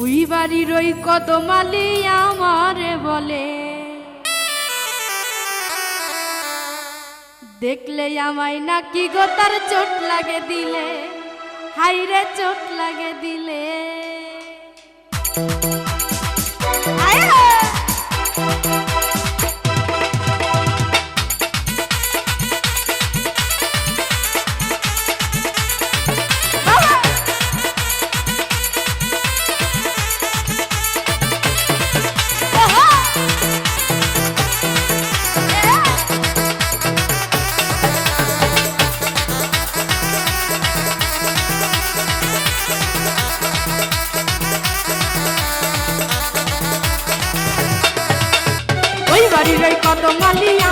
ওই বাড়ির ওই কত মালি আমার বলে। দেখলে আমায় নাকি গো তার চোট লাগে দিলে। হাইরে চোট লাগে দিলে। তোমালি